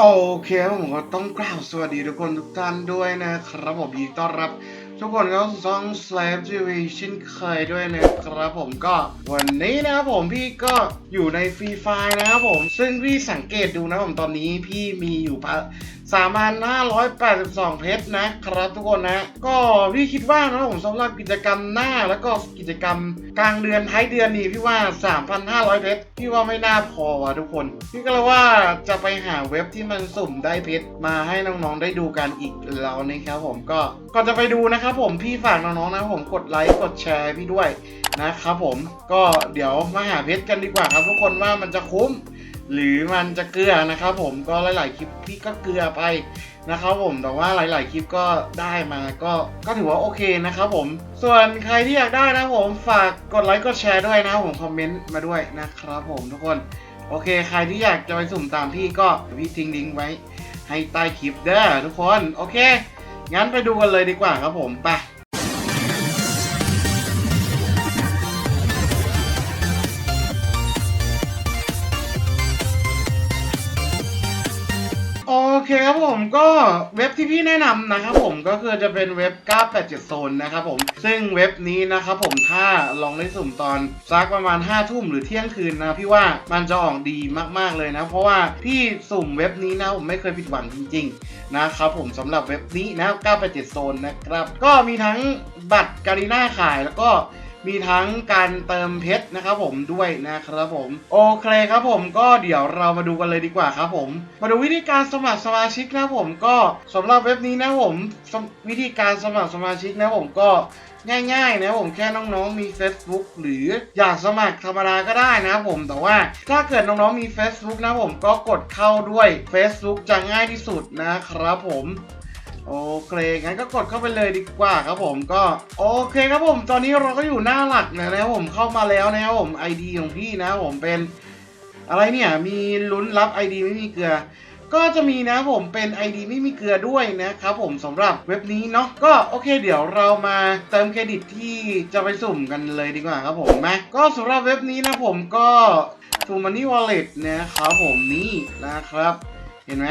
โอเคผมก็ต้องกล่าวสวัสดีทุกคนทุกท่านด้วยนะครับผมยินดีต้อนรับ ทุกคนเข้าสู่ช่อง Slave TV เช่นเคยด้วยนะครับผมก็วันนี้นะครับผมพี่ก็อยู่ในฟรีไฟนะครับผม ซึ่งพี่สังเกตดูนะผมตอนนี้พี่มีอยู่สามพันห้าร้อยแปดสิบสองเพชรนะครับทุกคนนะ ก็พี่คิดว่านะผมสำหรับกิจกรรมหน้าแล้วก็กิจกรรมกลางเดือนท้ายเดือนนี้พี่ว่า 3,500 เพชรพี่ว่าไม่น่าพอว่ะทุกคน พี่ก็เลยว่าจะไปหาเว็บที่มันสุ่มได้เพชรมาให้น้องๆได้ดูกันอีกแล้วนะครับผมก็ก่อนจะไปดูนะครับผมพี่ฝากน้องๆนะผมกดไลค์กดแชร์พี่ด้วยนะครับผมก็เดี๋ยวมาหาเพชรกันดีกว่าครับทุกคนว่ามันจะคุ้ม หรือมันจะเกลือนะครับ ผมก็หลาย ๆ คลิปพี่ก็เกลือไปนะครับผมแต่ว่าหลาย ๆ คลิปก็ได้มาก็ก็ถือว่าโอเคนะครับผม ส่วนใครที่อยากได้นะผมฝากกดไลค์กดแชร์ด้วยนะผมคอมเมนต์มาด้วยนะครับผมทุกคนโอเค ใครที่อยากจะไปสุ่มตามพี่ก็พี่ทิ้งลิงก์ไว้ให้ใต้คลิปเด้อทุกคนโอเค งั้นไปดูกันเลยดีกว่าครับผมไป โอเคครับผมก็เว็บที่พี่แนะนำนะครับผมก็คือจะเป็นเว็บ 987 โซนนะครับผม ซึ่งเว็บนี้นะครับผมถ้าลองได้สุ่มตอนสักประมาณ 5 ทุ่มหรือเที่ยงคืนนะพี่ว่ามันจะออกดีมากๆเลยนะ เพราะว่าพี่สุ่มเว็บนี้นะผมไม่เคยผิดหวังจริงๆนะครับผมสำหรับเว็บนี้นะ 987 โซนนะครับ ก็มีทั้งบัตรการีน่าขายแล้วก็ มีทั้งการเติมเพชรนะครับผมด้วยนะครับผม โอเคครับผมก็เดี๋ยวเรามาดูกันเลยดีกว่าครับผม มาดูวิธีการสมัครสมาชิกนะผมก็สำหรับเว็บนี้นะผมวิธีการสมัครสมาชิกนะผมก็ง่ายๆนะผมแค่น้องๆมี Facebook หรืออยากสมัครธรรมดาก็ได้นะผมแต่ว่าถ้าเกิดน้องๆมี Facebook นะผมก็กดเข้าด้วย Facebook จะง่ายที่สุดนะครับผม โอเคงั้นก็กดเข้าไปเลยดีกว่าครับผมก็โอเคครับผม ตอนนี้เราก็อยู่หน้าหลักนะครับผมเข้ามาแล้วนะครับผม ID ของพี่นะครับผมเป็นอะไรเนี่ยมีลุ้นรับ ID ไม่มีเกลือ ก็จะมีนะผมเป็น ID ไม่มีเกลือด้วยนะครับผมสำหรับเว็บนี้เนาะก็โอเค เดี๋ยวเรามาเติมเครดิตที่จะไปสุ่มกันเลยดีกว่าครับผมมาก็สำหรับเว็บนี้นะผมก็ t o Money Wallet นะครับผมนี่นะครับ เห็นไหม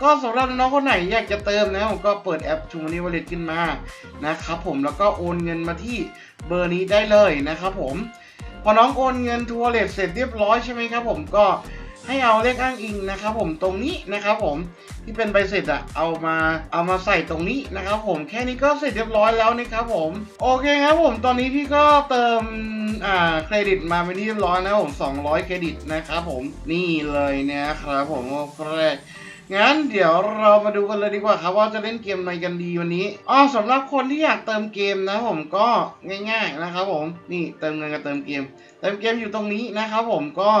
ก็สำหรับน้องคนไหนอยากจะเติมนะผมก็เปิดแอปชูมันนี่วอลเล็ตขึ้นมานะครับผมแล้วก็โอนเงินมาที่เบอร์นี้ได้เลยนะครับผมพอน้องโอนเงินทัวร์เลทเสร็จเรียบร้อยใช่ไหมครับผมก็ให้เอาเลขอ้างอิงนะครับผมตรงนี้นะครับผมที่เป็นใบเสร็จอะเอามาเอามาใส่ตรงนี้นะครับผมแค่นี้ก็เสร็จเรียบร้อยแล้วนะครับผมโอเคครับผมตอนนี้พี่ก็เติมอ่าเครดิตมาเป็นที่เรียบร้อยนะผม200 เครดิตนะครับผมนี่เลยนะครับผมโอเค งั้นเดี๋ยวเรามาดูกันเลยดีกว่าครับว่าจะเล่นเกมอะไรกันดีวันนี้อ๋อสำหรับคนที่อยากเติมเกมนะผมก็ง่าย ๆนะครับผมนี่เติมเงินกับเติมเกม เติมเกมอยู่ตรงนี้นะครับผมก็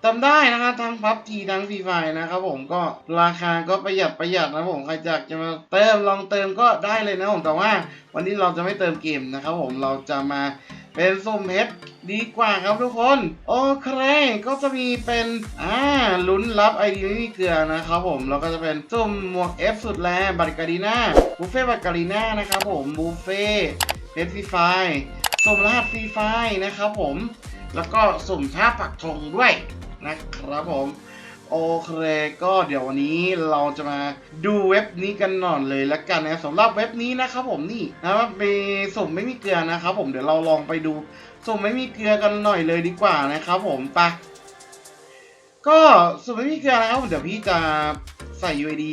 เติมได้นะครับทั้งพับจีทั้งฟรีไฟนะครับผมก็ราคาก็ประหยัดประหยัดนะผมใครอยากจะมาเติมลองเติมก็ได้เลยนะผมแต่ว่า วันนี้เราจะไม่เติมเกมนะครับผมเราจะมา เป็นสุ่มเพชรดีกว่าครับทุกคน โอเคก็จะมีเป็นอ่าลุ้นรับไอดีไม่มีเกลือนะครับผมแล้วก็จะเป็นสุ่มหมวก F สุดแรงบัตรการีน่าบุฟเฟ่บัตรการีน่านะครับผมบุฟเฟ่เพชรฟรีไฟสุ่มรหัสฟรีไฟนะครับผม แล้วก็สุ่มท่าปักธงด้วยนะครับผม โอเคก็เดี๋ยววันนี้เราจะมาดูเว็บนี้กันหน่อยเลยละกันนะสำหรับเว็บนี้นะครับผมนี่นะครับมีสุ่มไม่มีเกลือนะครับผมเดี๋ยวเราลองไปดูสุ่มไม่มีเกลือกันหน่อยเลยดีกว่านะครับผมไปะก็สุ่มไม่มีเกลือนะครับผมเดี๋ยวพี่จะใส่ UID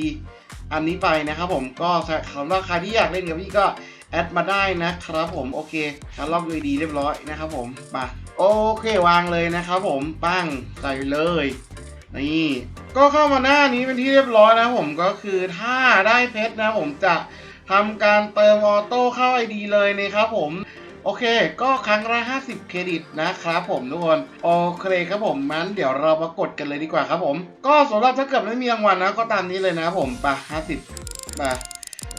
อันนี้ไปนะครับผมก็สำหรับใครที่อยากเล่นกับพี่ก็แอดมาได้นะครับผมโอเคคัดลอก UID เรียบร้อยนะครับผมมาโอเควางเลยนะครับผมปั้งใส่เลย นี่ก็เข้ามาหน้านี้เป็นที่เรียบร้อยนะผมก็คือถ้าได้เพชรนะผมจะทำการเติมออโต้เข้า ID เลยนะครับผมโอเค ก็ครั้งละ50 เครดิตนะครับผมทุกคน โอเคครับผมงั้นเดี๋ยวเรามากดกันเลยดีกว่าครับผม ก็สำหรับถ้าเกิดไม่มีรางวัลนะ ก็ตามนี้เลยนะผมไป50ไป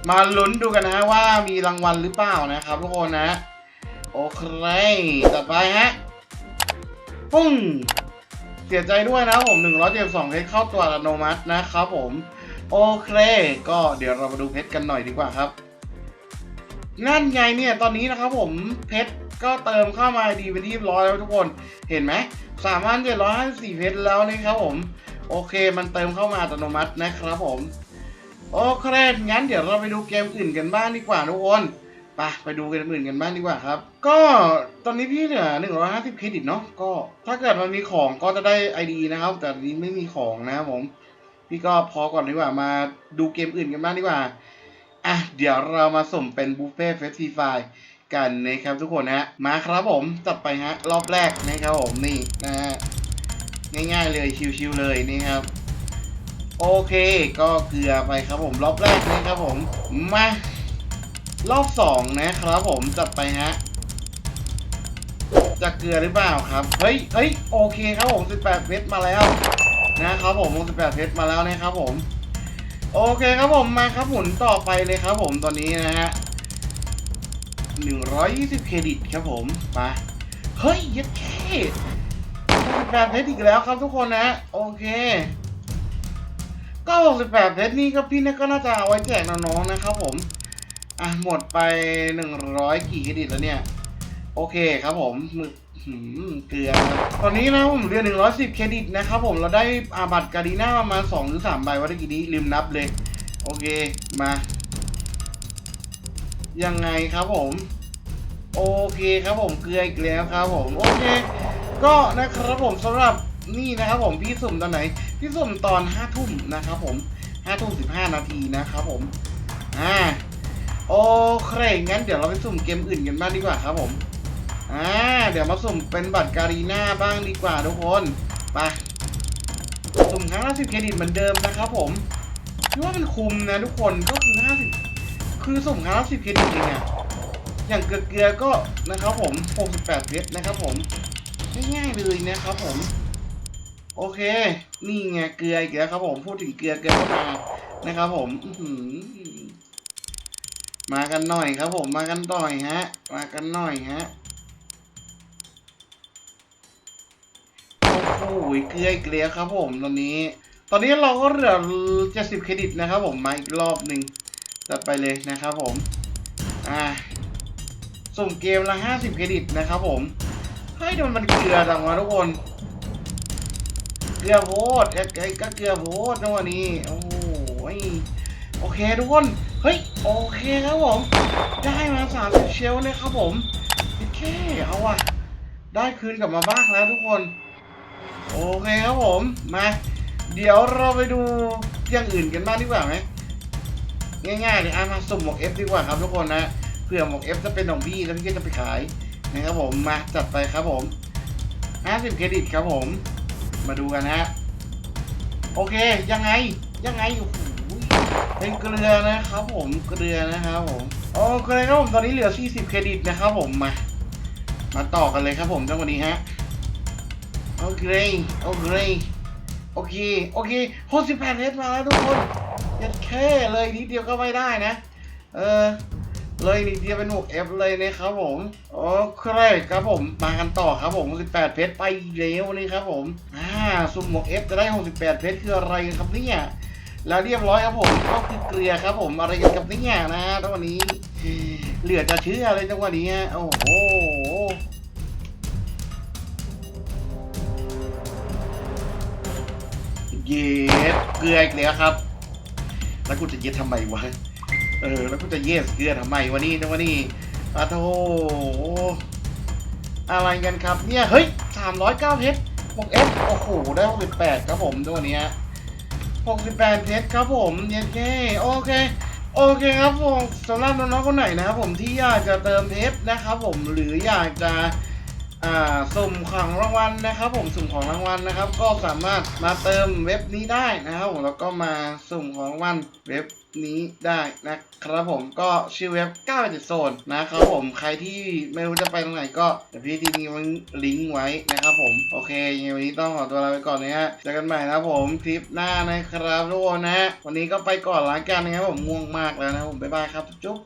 มาลุ้นดูกันนะว่ามีรางวัลหรือเปล่านะครับทุกคนนะ โอเค ต่อไปฮะปุ้ง เสียใจด้วยนะครับผม172เพชรเข้าตัวอัตโนมัตินะครับผม โอเค ก็เดี๋ยวเรามาดูเพชรกันหน่อยดีกว่าครับนั่นไงเนี่ยตอนนี้นะครับผมเพชรก็เติมเข้ามาดีเป็นที่ร้อยแล้วทุกคนเห็นไหมสามพันเจ็ดร้อยห้าสิบสี่เพชรแล้วนะครับผม โอเคมันเติมเข้ามาอัตโนมัตินะครับผม โอเคงั้นเดี๋ยวเราไปดูเกมอื่นกันบ้างดีกว่าทุกคน ปไปดูเกมอื่นกันบ้างดีกว่าครับ ก็ตอนนี้พี่เหลือ150เครดิตเนาะก็ถ้าเกิดมันมีของก็จะได้ ID นะครับ แต่นี้ไม่มีของนะครับผม พี่ก็พอก่อนดีกว่ามาดูเกมอื่นกันบ้างดีกว่าอะเดี๋ยวเรามาสุ่มเป็นบุฟเฟ่เฟสติฟกันนะครับทุกคนนะมาครับผมจัดไปฮะรอบแรกนะครับผมนี่นะฮะง่ายๆเลยชิวๆเลยนี่ครับโอเค ก็เกลือไปครับผมรอบแรกนะครับผมมา รอบสองนะครับผมจัดไปฮะจะเกลือหรือเปล่าครับ เฮ้ยเฮ้ยโอเคครับผม18เพชรมาแล้วนะครับผม18เพชรมาแล้วนะครับผม โอเคครับผมมาครับหมุนต่อไปเลยครับผมตอนนี้นะฮะ120เครดิตครับผมมาเฮ้ยยัดแค่68เพชรอีกแล้วครับทุกคนนะโอเคก็68เพชรนี่ก็พี่นี่ก็น่าจะเอาไว้แจกน้องๆนะครับผม อะหมดไป100กี่เครดิตแล้วเนี่ย โอเคครับผมมือเกลือตอนนี้นะผมเรียน110เครดิตนะครับผมเราได้อาบัตการีน่าประมาณ2หรือ3ใบว่าได้กี่นี้ลืมนับเลย โอเคมา ยังไงครับผม โอเคครับผมเกลืออีกแล้วครับผม โอเค ก็นะครับผมสำหรับนี่นะครับผมพี่สุ่มตอนไหน พี่สุ่มตอน5ทุ่มนะครับผม5ทุ่ม15นาทีนะครับผมอ่า โอเคงั้นเดี๋ยวเราไปสุ่มเกมอื่นกันบ้างดีกว่าครับผมอ่าเดี๋ยวมาสุ่มเป็นบัตรการีน่าบ้างดีกว่าทุกคนไปสุ่มครั้งละสิบเครดิตเหมือนเดิมนะครับผมคือว่ามันคุ้มนะทุกคนก็คือห้าสิบคือสุ่มครั้งละสิบเครดิตเองอะอย่างเกลือเกลือก็นะครับผมหกสิบแปดเพชรนะครับผมง่ายๆเลยนะครับผม โอเค นี่ไงเกลืออีกแล้วครับผมพูดถึงเกลือเกลือก็มานะครับผม อื มากันหน่อยครับผมมากันหน่อยฮะ มากันหน่อยฮะโอ้โหเกลืออีกล้วครับผมตอนนี้ ตอนนี้เราก็เหลือ70เครดิตนะครับผมมาอีกรอบหนึ่งจัดไปเลยนะครับผมอ่าส่งเกมละ50เครดิตนะครับผมเฮ้ยทำไมมันเกลือจังวะทุกคนเกลือโพดเอ้ยก็เกลือโพดนะวันนี้โอ้โห โอเคทุกคน เฮ้ย โอเคครับผม ได้มาสามสิบเชลเลยครับผม โอเค เอาว่ะ ได้คืนกลับมาบ้างแล้วทุกคน โอเคครับผม มา เดี๋ยวเราไปดูอย่างอื่นกันบ้างดีกว่าไหมง่ายๆเลยอะมาสุ่มหมวก F ดีกว่าครับทุกคนนะเผื่อหมวก F จะเป็นของพี่แล้วพี่ก็จะไปขายนะครับผม มาจัดไปครับผม50เครดิตครับผม มาดูกันนะฮะ โอเค ยังไง ยังไง โอ้โห เป็นเกลือนะครับผมเกลือนะครับผมโอเคครับผมตอนนี้เหลือ 40 เครดิตนะครับผมมา มาต่อกันเลยครับผมจังวันนี้ฮะโอเคโอเคโอเคโอเค68เพชรมาแล้วทุกคนยัดแค่เลยนิดเดียวก็ไม่ได้นะ เออเลยนิดเดียวเป็นหมวก F เลยนะครับผมโอเคครับผมมากันต่อครับผม68เพชรไปเร็วนี่ครับผมอ่าสุ่มหมวก F จะได้68เพชรคืออะไรครับเนี่ย แล้วเรียบร้อยครับผมก็คือเกลือครับ ผมอะไรกันกับเนี่ยนะตอนนี้ เหลือจะเชื่อเลยจังหวะนี้โอ้โหเย็ดเกลืออีกแล้วครับ แล้วกูจะเย็ดทำไมวะเออแล้วกูจะเย็ดเกลือทำไมวะนี่จังวะนี้อะโธอะไรกันครับเนี่ยเฮ้ย309เพชรหกเอฟโอ้โหได้68ครับผมจังวะนี้ 68เพชรครับผมเย็นแค่โอเคโอเคครับผมสำหรับน้องๆคนไหนนะครับผมที่อยากจะเติมเพชรนะครับผมหรืออยากจะสุ่มของรางวัลนะครับ ผมสุ่มของรางวัลนะครับ ก็สามารถมาเติมเว็บนี้ได้นะครับผมแล้วก็มาสุ่มของรางวัลเว็บ นี้ได้นะครับผมก็ชื่อเว็บ9 7โซนนะครับผมใครที่ไม่รู้จะไปตรงไหนก็เดี๋ยวพี่ทีนี้มันลิงก์ไว้นะครับผมโอเคยังไงวันนี้ต้องขอตัวลาไปก่อนนะฮะเจอกันใหม่นะครับผมคลิปหน้านะครับทุกคนนะ วันนี้ก็ไปก่อนละกันนะครับผมง่วงมากแล้วนะบผมบ๊ายบายครับจุ๊บ